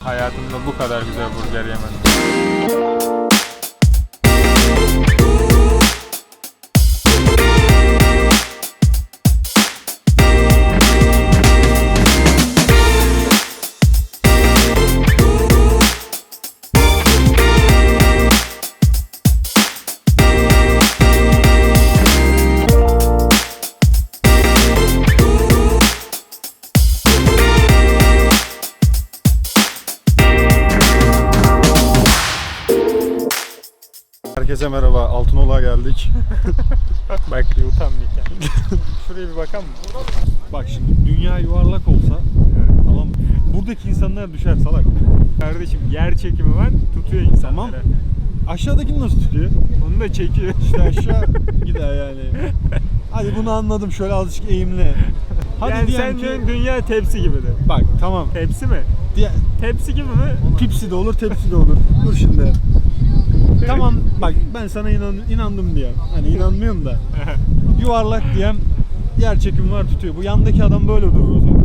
Hayatımda bu kadar güzel burger yemedim. Herkese merhaba. Altınoluk'a geldik. Bak utanmayacağım. Şuraya bir bakalım mı? Bak şimdi dünya yuvarlak olsa tamam mı? buradaki insanlar düşer salak. Kardeşim yer çekimi var tutuyor insanları. Tamam. Aşağıdakini nasıl tutuyor? Onu da çekiyor. İşte aşağı gider yani. Hadi bunu anladım. Şöyle azıcık eğimle. Hadi yani sen ki... dünya tepsi gibidir. Bak tamam. Tepsi mi? Diye... Tepsi gibi mi? Pipsi de olur, tepsi de olur. Dur şimdi. Tamam bak ben sana inan, inandım diye. Hani inanmıyorum da. Yuvarlak diyem yer çekimi var tutuyor. Bu yandaki adam böyle durur o zaman.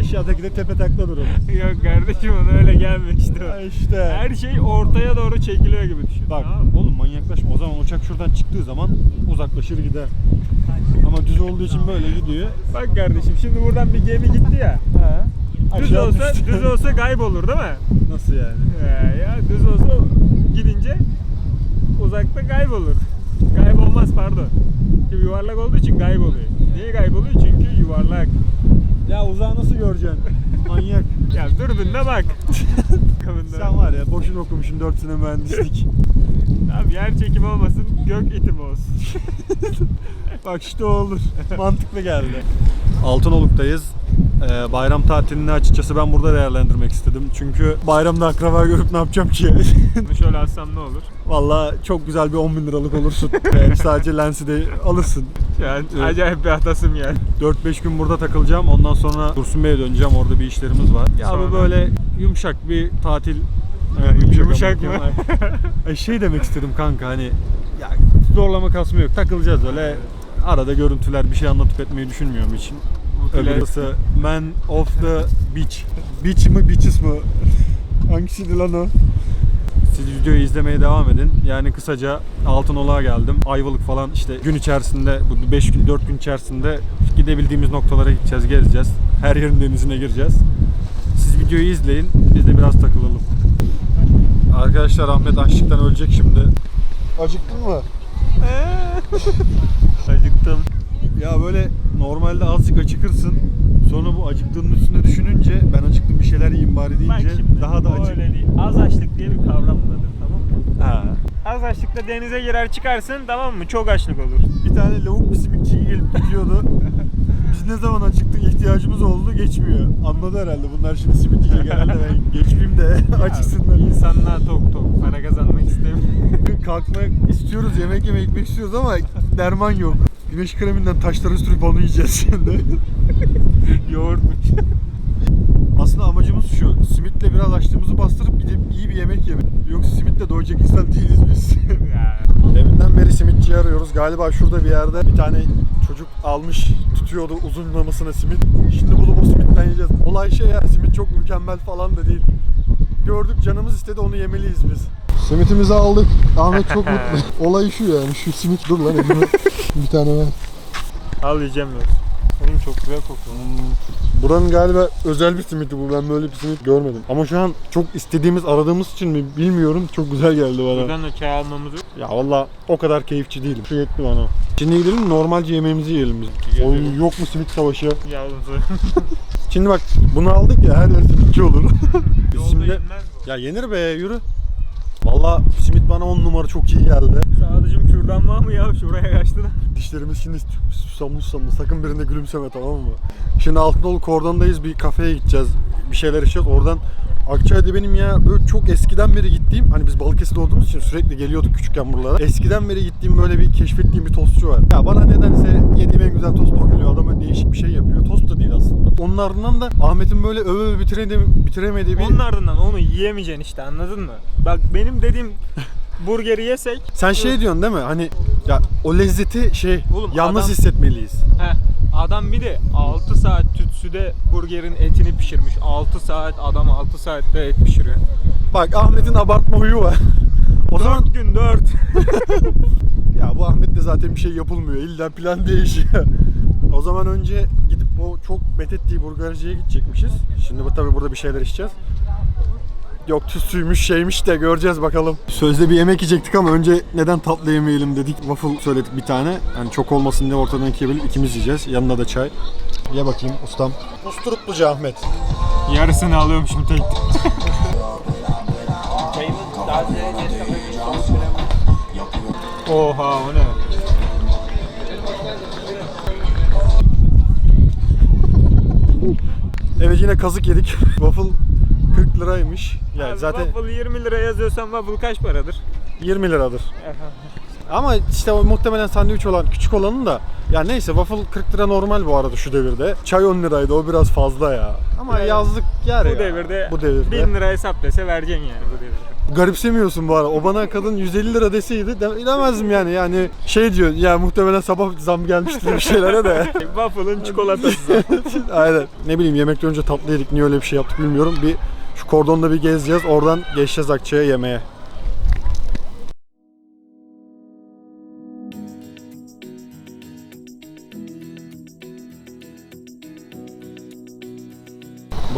Aşağıdaki de tepe takla durur. Yok kardeşim ona öyle gelmemişti. Ha işte. Her şey ortaya doğru çekiliyor gibi düşün. Bak tamam mı? oğlum manyaklaşma. O zaman uçak şuradan çıktığı zaman uzaklaşır gider. Ama düz olduğu için böyle gidiyor. Bak kardeşim şimdi buradan bir gemi gitti ya. Düz olsa düz olsa kaybolur değil mi? Nasıl yani? Ya, ya düz olsa gidince uzakta kaybolur. Kaybolmaz pardon. Çünkü yuvarlak olduğu için kayboluyor. Niye kayboluyor? Çünkü yuvarlak. Ya uzağı nasıl göreceksin? Manyak. Ya dürbünle bak. Kabında. Sen var ya boşuna okumuşsun 4 sene mühendislik. Abi yer çekimi olmasın, gök itimi olsun. Bak işte olur. Mantıklı geldi. Altınoluk'tayız. Ee, bayram tatilini açıkçası ben burada değerlendirmek istedim. Çünkü bayramda akraba görüp ne yapacağım ki? Şöyle alsam ne olur? Valla çok güzel bir 10 bin liralık olursun. Yani sadece lensi de alırsın. Yani Evet. acayip bir atasım yani. 4-5 gün burada takılacağım. Ondan sonra Dursun Bey'e döneceğim. Orada bir işlerimiz var. Ya bu Sonra? böyle yumuşak bir tatil. Yumuşak ama- mı? Ay şey demek istedim kanka hani ya zorlama kasma yok. Takılacağız öyle. Arada görüntüler bir şey anlatıp etmeyi düşünmüyorum için. Öbürüsü Man of the Beach. Beach mi Beaches mı? Hangisiydi lan o? Siz videoyu izlemeye devam edin. Yani kısaca Altınoluk'a geldim. Ayvalık falan işte gün içerisinde bu 5 gün 4 gün içerisinde gidebildiğimiz noktalara gideceğiz, gezeceğiz. Her yerin denizine gireceğiz. Siz videoyu izleyin. Biz de biraz takılalım. Arkadaşlar Ahmet açlıktan ölecek şimdi. Acıktın mı? Acıktım. Ya böyle normalde azıcık acıkırsın. Sonra bu acıktığının üstüne düşününce ben acıktım bir şeyler yiyeyim bari Bak deyince şimdi daha da o acık. öyle değil. Az açlık diye bir kavram vardır tamam mı? Ha. Az açlıkta denize girer çıkarsın tamam mı? Çok açlık olur. Bir tane lavuk bir simitçiye gelip gidiyordu. Biz ne zaman acıktık ihtiyacımız oldu geçmiyor. Anladı herhalde bunlar şimdi simit yiyecek herhalde ben geçmeyeyim de acıksınlar. İnsanlar tok tok para kazanmak istemiyor. Kalkmak istiyoruz yemek yemek istiyoruz ama derman yok. Güneş kreminden taşları sürüp onu yiyeceğiz şimdi. Yoğurtmuş. Aslında amacımız şu. Simitle biraz açlığımızı bastırıp gidip iyi bir yemek yemek. Yoksa simitle doyacak insan değiliz biz. Deminden beri simitçi arıyoruz. Galiba şurada bir yerde bir tane çocuk almış tutuyordu uzunlamasına simit. Şimdi bulup o simitten yiyeceğiz. Olay şey ya simit çok mükemmel falan da değil. Gördük canımız istedi onu yemeliyiz biz. Simitimizi aldık. Ahmet çok mutlu. Olay şu yani şu simit dur lan elime. bir tane ver. Al yiyeceğim yoksa. Oğlum çok güzel kokuyor. Buranın galiba özel bir simiti bu. Ben böyle bir simit görmedim. Ama şu an çok istediğimiz, aradığımız için mi bilmiyorum. Çok güzel geldi bana. Buradan da çay almamızı Ya valla o kadar keyifçi değilim. Şu yetti bana. Şimdi gidelim normalce yemeğimizi yiyelim biz. Oğlum yok mu simit savaşı? yavrusu. Şimdi bak bunu aldık ya her yer simitçi olur. biz Yolda şimdi... yenmez bu. Ya yenir be yürü. Valla simit bana 10 numara çok iyi geldi. Sadıcım kürdan var mı ya? Şuraya kaçtı da. Dişlerimiz şimdi susamlı susamlı. Sakın birinde gülümseme tamam mı? Şimdi Altınoluk kordondayız. Bir kafeye gideceğiz. Bir şeyler içeceğiz. Oradan Akçay'da benim ya böyle çok eskiden beri gittiğim hani biz Balıkesir'de olduğumuz için sürekli geliyorduk küçükken buralara. Eskiden beri gittiğim böyle bir keşfettiğim bir tostçu var. Ya bana nedense yediğim en güzel tost o geliyor. Adam böyle değişik bir şey yapıyor. Tost da değil aslında. Onun ardından da Ahmet'in böyle öve öve bitiremediği, bitiremediği bir... Onun ardından onu yiyemeyeceksin işte anladın mı? Bak benim dediğim burgeri yesek Sen şey diyorsun değil mi? Hani ya o lezzeti şey Oğlum yalnız adam- hissetmeliyiz. Heh, adam bir de 6 saat tütsüde burgerin etini pişirmiş. 6 saat adam 6 saatte et pişiriyor. Bak Ahmet'in abartma huyu var. o zaman 4 gün 4. ya bu Ahmet'le zaten bir şey yapılmüyor. İlla plan değişiyor. o zaman önce gidip o çok methettiği burgerciye gidecekmişiz. Şimdi bu tabii burada bir şeyler içeceğiz. Yok tütsüymüş şeymiş de göreceğiz bakalım. Sözde bir yemek yiyecektik ama önce neden tatlı yemeyelim dedik. Waffle söyledik bir tane. Yani çok olmasın diye ortadan ikiye bölüp ikimiz yiyeceğiz. Yanına da çay. Ye bakayım ustam. Usturupluca Ahmet. Yarısını alıyorum şimdi tek. Oha o ne? Evet yine kazık yedik. Waffle 40 liraymış. Yani Abi zaten Waffle 20 lira yazıyorsan waffle kaç paradır? 20 liradır. Ama işte o muhtemelen sandviç olan küçük olanın da ya neyse waffle 40 lira normal bu arada şu devirde. Çay 10 liraydı o biraz fazla ya. Ama Yani yazlık yer bu ya. devirde, bu devirde. 1000 lira hesap dese vereceksin yani bu devirde. Garipsemiyorsun bu arada. O bana kadın 150 lira deseydi de- demezdim yani. Yani şey diyor ya muhtemelen sabah zam gelmiştir bir şeylere de. Waffle'ın çikolatası. Aynen. Ne bileyim yemekten önce tatlı yedik. Niye öyle bir şey yaptık bilmiyorum. Bir şu kordonda bir gezeceğiz. Oradan geçeceğiz Akçay'a yemeğe.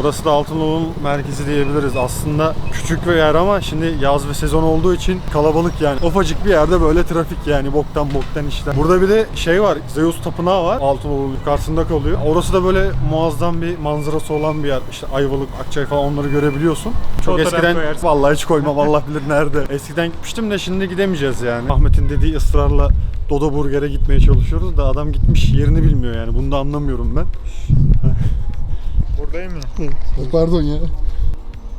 Burası da Altınoluk'un merkezi diyebiliriz. Aslında küçük bir yer ama şimdi yaz ve sezon olduğu için kalabalık yani. Ufacık bir yerde böyle trafik yani boktan boktan işler. Burada bir de şey var. Zeus Tapınağı var. Altınoluk'un yukarısında kalıyor. Orası da böyle muazzam bir manzarası olan bir yer. İşte Ayvalık, Akçay falan onları görebiliyorsun. Çok Fotoğraf eskiden koyarsın. vallahi hiç koymam Allah bilir nerede. Eskiden gitmiştim de şimdi gidemeyeceğiz yani. Ahmet'in dediği ısrarla Dodo Burger'e gitmeye çalışıyoruz da adam gitmiş yerini bilmiyor yani. Bunu da anlamıyorum ben. Buradayım ya. Pardon ya.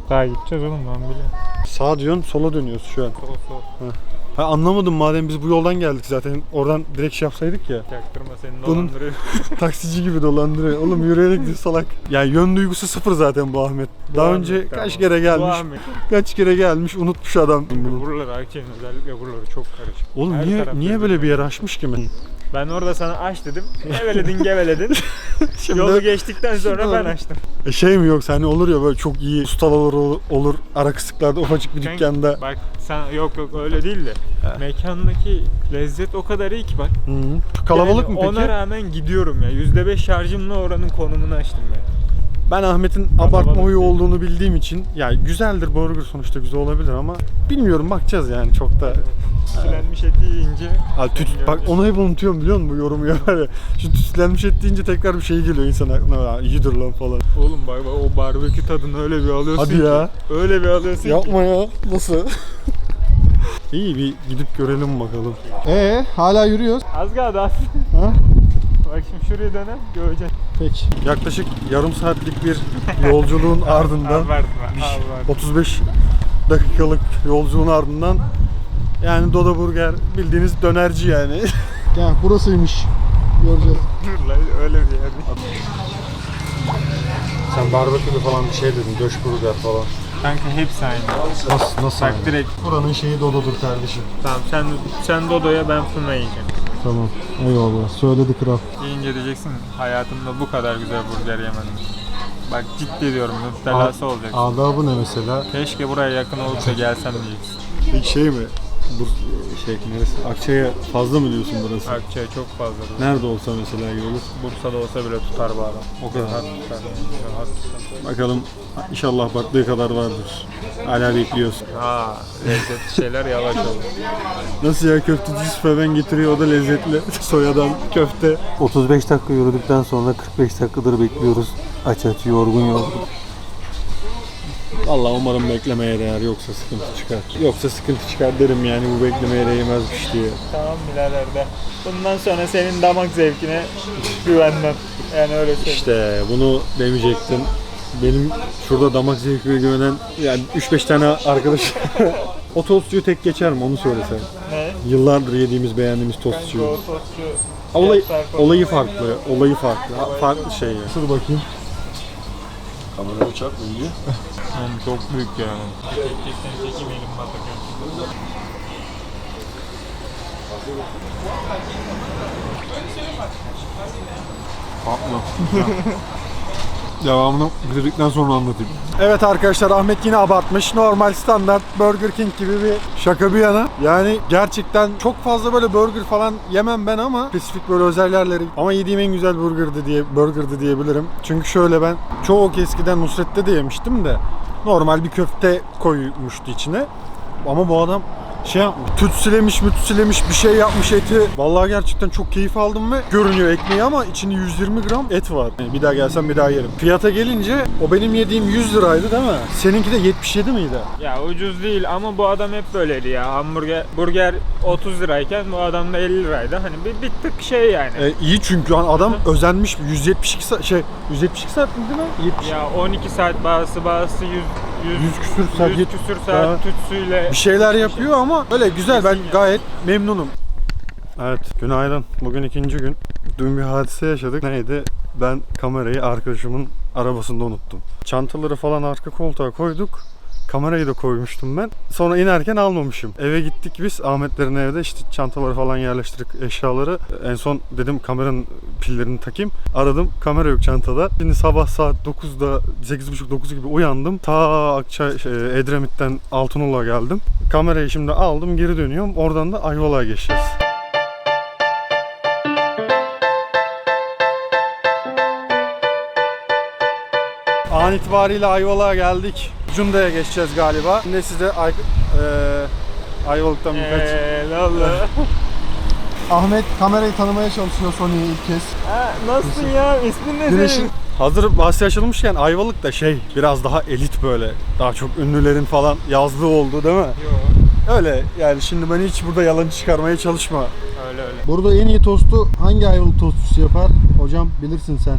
Daha gideceğiz oğlum ben biliyorum. Sağ diyorsun sola dönüyoruz şu an. Sol sol. Ha anlamadım madem biz bu yoldan geldik zaten oradan direkt şey yapsaydık ya. Çaktırma seni Bunun- dolandırıyor. Taksici gibi dolandırıyor. Oğlum yürüyerek gidiyor salak. Yani yön duygusu sıfır zaten bu Ahmet. Daha Bu önce Ahmet, kaç tamam. kere Bu gelmiş. Ahmet. Kaç kere gelmiş unutmuş adam. bunu. Buraları Akçay'ın özellikle buraları çok karışık. Oğlum Her niye taraf niye böyle bir yer açmış ki ben? Ben orada sana aç dedim. Geveledin geveledin. Şimdi Yolu geçtikten sonra ben açtım. E şey mi yoksa hani olur ya böyle çok iyi ustalar olur, olur ara kısıklarda ufacık bir Kanka, dükkanda. Bak sen yok yok öyle değil de. Mekandaki lezzet o kadar iyi ki bak. Hı -hı. Kalabalık Yani mı peki? Ona rağmen gidiyorum ya. %5 şarjımla oranın konumunu açtım ben. Ben Ahmet'in abartma huyu olduğunu bildiğim için yani güzeldir burger sonuçta güzel olabilir ama bilmiyorum bakacağız yani çok da. Tülenmiş eti yiyince Abi tüt, bak onu hep unutuyorum biliyor musun bu yorumu yapar ya. Şu tütsülenmiş et deyince tekrar bir şey geliyor insan aklına. "Ya İyidir lan falan. Oğlum bak, bak o barbekü tadını öyle bir alıyorsun Hadi ki. ya. Öyle bir alıyorsun ki. Yapma ya. Nasıl? İyi bir gidip görelim bakalım. Ee hala yürüyoruz. Az kaldı az. Ha? Bak şimdi şuraya dönem göreceksin. Peki. Yaklaşık yarım saatlik bir yolculuğun ardından Abartma. Abartma. 35 dakikalık yolculuğun ardından yani Dodo Burger bildiğiniz dönerci yani. Ya burasıymış. Göreceğiz. Dur lan öyle bir yer. Sen barbekülü falan bir şey dedin. Döş burger falan. Kanka hepsi aynı. Nasıl nasıl? Bak direkt Buranın şeyi Dodo'dur kardeşim. tamam sen sen Dodo'ya ben Fırına yiyeceğim. Tamam. Eyvallah. Söyledi kral. Yiyince diyeceksin hayatımda bu kadar güzel burger yemedim. Bak ciddi diyorum müptelası olacak. Adabı ne mesela? Keşke buraya yakın olup da gelsem diyeceksin. Peki şey mi? Bu şey neresi? Akçay'a fazla mı diyorsun burası? Akçay çok fazla. Nerede olsa mesela iyi olur. Bursa'da olsa bile tutar adam. O kadar. Rahat tutar. Rahat tutar. Bakalım inşallah baktığı kadar vardır. Hala bekliyorsun. Ha, lezzetli şeyler yavaş olur. Nasıl ya köfteci hemen getiriyor o da lezzetli. Soyadan köfte. 35 dakika yürüdükten sonra 45 dakikadır bekliyoruz. Aç aç yorgun yorgun. Vallahi umarım beklemeye değer yoksa sıkıntı çıkar. Yoksa sıkıntı çıkar derim yani bu beklemeye değmezmiş diye. Tamam birader de. Bundan sonra senin damak zevkine güvenmem. Yani öyle söyleyeyim. İşte bunu demeyecektin. Benim şurada damak zevkime güvenen yani 3-5 tane arkadaş o tostçuyu tek geçer mi onu söylesen. Ne? Yıllardır yediğimiz beğendiğimiz Kanka tostçuyu. o tostçu Olay, olayı farklı, olayı farklı. Farklı şey ya. Dur bakayım. Kamera uçak mı gidiyor? Oğlum çok büyük yani. Çekeceksen çekemeyelim batakıyor. Patlı. Devamını bitirdikten sonra anlatayım. Evet arkadaşlar Ahmet yine abartmış. Normal standart Burger King gibi bir şaka bir yana. Yani gerçekten çok fazla böyle burger falan yemem ben ama spesifik böyle özel yerleri. Ama yediğim en güzel burgerdi diye burgerdi diyebilirim. Çünkü şöyle ben çok eskiden Nusret'te de yemiştim de normal bir köfte koymuştu içine. Ama bu adam şey yapmış. Tütsülemiş mütsülemiş bir şey yapmış eti. Vallahi gerçekten çok keyif aldım ve görünüyor ekmeği ama içinde 120 gram et var. Yani bir daha gelsem bir daha yerim. Fiyata gelince o benim yediğim 100 liraydı değil mi? Seninki de 77 miydi? Ya ucuz değil ama bu adam hep böyleydi ya. Hamburger burger 30 lirayken bu adam da 50 liraydı. Hani bir, bir tık şey yani. E, iyi çünkü hani adam özenmiş 172 saat şey 172 saat mi değil mi? 70 Ya 12 saat bazısı bazısı 100 100, 100 küsür saat, 100 yet- küsür saat tütsüyle bir şeyler yapıyor ama öyle güzel ben gayet memnunum. Evet günaydın. Bugün ikinci gün. Dün bir hadise yaşadık. Neydi? Ben kamerayı arkadaşımın arabasında unuttum. Çantaları falan arka koltuğa koyduk. Kamerayı da koymuştum ben. Sonra inerken almamışım. Eve gittik biz. Ahmetlerin evde işte çantaları falan yerleştirdik eşyaları. En son dedim kameranın pillerini takayım. Aradım. Kamera yok çantada. Şimdi sabah saat 9'da 8.30-9 gibi uyandım. Ta Akçay, şey, Edremit'ten Altınoluk'a geldim. Kamerayı şimdi aldım geri dönüyorum. Oradan da Ayvalık'a geçeceğiz. An itibariyle Ayvalık'a geldik. Cunda'ya geçeceğiz galiba. Şimdi size Ay, eee, Ayvalık'tan birkaç... Eee ne oldu? Ahmet kamerayı tanımaya çalışıyor Sony'yi ilk kez. ha, nasılsın ya? İsmin ne Güneşin senin? Hazır bahsi açılmışken Ayvalık da şey biraz daha elit böyle. Daha çok ünlülerin falan yazdığı oldu değil mi? Yo Öyle yani şimdi ben hiç burada yalan çıkarmaya çalışma. öyle öyle. Burada en iyi tostu hangi ayvalık tostçusu yapar? Hocam bilirsin sen.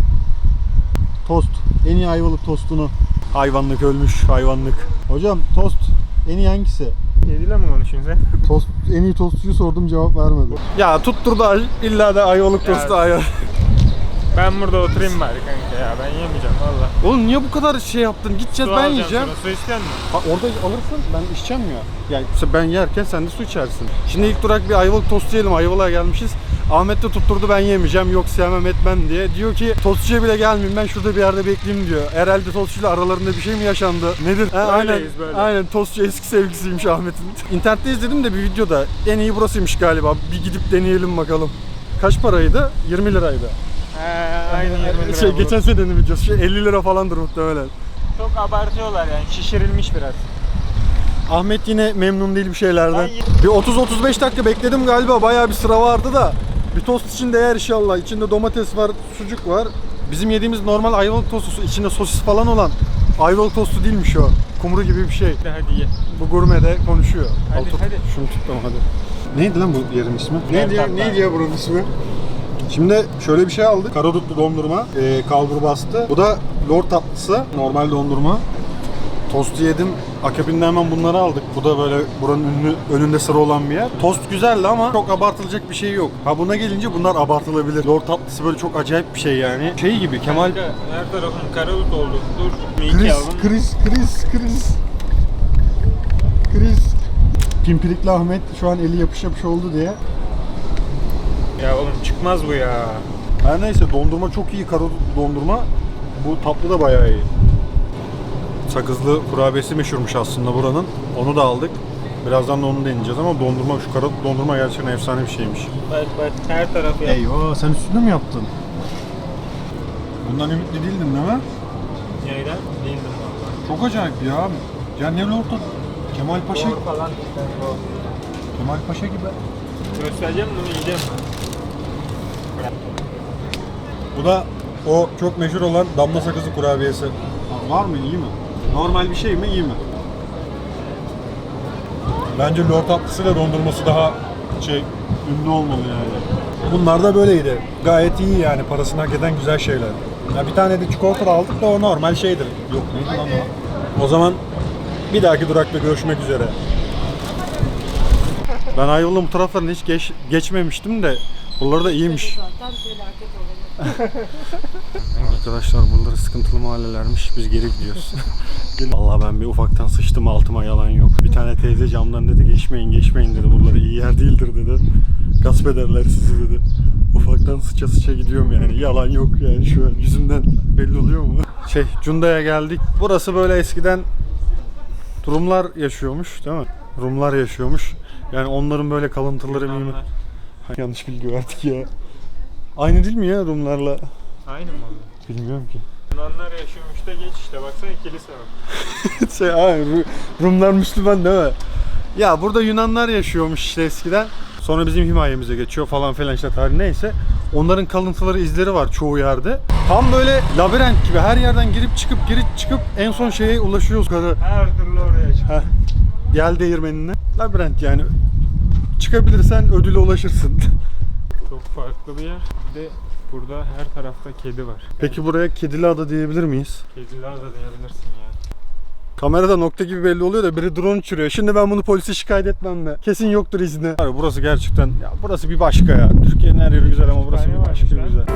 Tost. En iyi ayvalık tostunu. Hayvanlık ölmüş hayvanlık. Hocam tost en iyi hangisi? Yediyle mi konuşuyorsun sen? Tost en iyi tostçuyu sordum cevap vermedi. Ya tutturdu illa da Ayvalık Ya. tostu Ayvalık. Ben burada oturayım bari kanka ya ben yemeyeceğim valla. Oğlum niye bu kadar şey yaptın? Gideceğiz Su ben alacağım yiyeceğim. sonra, Su istiyor musun? Ha, orada alırsın ben içeceğim ya. Yani işte ben yerken sen de su içersin. Şimdi ilk durak bir ayvalık tostu yiyelim. Ayvalık'a gelmişiz. Ahmet de tutturdu ben yemeyeceğim yok sevmem etmem diye. Diyor ki tostçuya bile gelmeyeyim ben şurada bir yerde bekleyeyim diyor. Herhalde tostçuyla aralarında bir şey mi yaşandı? Nedir? Ha, aynen, böyle. aynen tostçu eski sevgilisiymiş Ahmet'in. İnternette izledim de bir videoda en iyi burasıymış galiba. Bir gidip deneyelim bakalım. Kaç paraydı? 20 liraydı. He aynı 20 lira Şey bu. geçen senenin videosu. Şey 50 lira falandır muhtemelen. Çok abartıyorlar yani şişirilmiş biraz. Ahmet yine memnun değil bir şeylerden. Bir 30-35 dakika bekledim galiba. Bayağı bir sıra vardı da. Bir tost için değer inşallah. İçinde domates var, sucuk var. Bizim yediğimiz normal ayvalık tostu içinde sosis falan olan ayvalık tostu değilmiş o. Kumru gibi bir şey. Hadi, hadi ye. Bu gurmede konuşuyor. Hadi, Al tut. hadi. Şunu tuttum hadi. Neydi lan bu yerin ismi? Neydi ya, neydi ya buranın ismi? Şimdi şöyle bir şey aldık. Karadutlu dondurma, e, kalbur bastı. Bu da lor tatlısı, normal dondurma. Tostu yedim. Akabinde hemen bunları aldık. Bu da böyle buranın ünlü önünde sıra olan bir yer. Tost güzeldi ama çok abartılacak bir şey yok. Ha buna gelince bunlar abartılabilir. Lor tatlısı böyle çok acayip bir şey yani. Şey gibi Kemal Kanka, her tarafın karadut oldu. Dur. Kriz, kriz, kriz, kriz. Kriz. Pimpirikli Ahmet şu an eli yapış yapış oldu diye. Ya oğlum çıkmaz bu ya. Her neyse dondurma çok iyi karadutlu dondurma. Bu tatlı da bayağı iyi. Sakızlı kurabiyesi meşhurmuş aslında buranın. Onu da aldık. Birazdan da onu deneyeceğiz ama dondurma şu karadutlu dondurma gerçekten efsane bir şeymiş. Bak bak her tarafı yap. Eyvah sen üstünde mi yaptın? Bundan ümitli değildin değil mi? Neyden? Değildim valla. Çok acayip ya. Ya ne orta Kemal Paşa Doğru falan işte o. Kemal Paşa gibi. Göstereceğim bunu yiyeceğim. Bu da o çok meşhur olan damla sakızlı kurabiyesi. Var mı iyi mi? Normal bir şey mi iyi mi? Bence lor tatlısıyla dondurması daha şey ünlü olmalı yani. Bunlar da böyleydi. Gayet iyi yani parasını hak eden güzel şeyler. Ya bir tane de çikolata da aldık da o normal şeydir. Yok neydi lan o? O zaman bir dahaki durakta görüşmek üzere. Ben Ayvalık'ın bu taraflarını hiç geç, geçmemiştim de buraları da iyiymiş. Arkadaşlar buraları sıkıntılı mahallelermiş. Biz geri gidiyoruz. Vallahi ben bir ufaktan sıçtım altıma yalan yok. Bir tane teyze camdan dedi geçmeyin geçmeyin dedi. Buraları iyi yer değildir dedi. Gasp ederler sizi dedi. Ufaktan sıça sıça gidiyorum yani. Yalan yok yani şu an. Yüzümden belli oluyor mu? Şey Cunda'ya geldik. Burası böyle eskiden Rumlar yaşıyormuş değil mi? Rumlar yaşıyormuş. Yani onların böyle kalıntıları. Yunanlar. Yanlış bilgi verdik ya. Aynı değil mi ya Rumlarla? Aynı mı? Bilmiyorum ki. Yunanlar yaşıyormuş da geç işte baksana kilise var. şey, Ru- Rumlar Müslüman değil mi? Ya burada Yunanlar yaşıyormuş işte eskiden. Sonra bizim himayemize geçiyor falan filan işte tarih neyse. Onların kalıntıları izleri var çoğu yerde. Tam böyle labirent gibi her yerden girip çıkıp girip çıkıp en son şeye ulaşıyoruz yukarı. Her türlü oraya çık. Heh. Yel değirmenine. Labirent yani. Çıkabilirsen ödüle ulaşırsın. Çok farklı bir yer. Bir de burada her tarafta kedi var. Peki buraya Kedili Ada diyebilir miyiz? Kediler de diyebilirsin ya. Kamerada nokta gibi belli oluyor da biri drone uçuruyor. Şimdi ben bunu polise şikayet etmem mi? Kesin yoktur izni. Abi burası gerçekten ya burası bir başka ya. Türkiye'nin her yeri güzel ama burası bir başka güzel.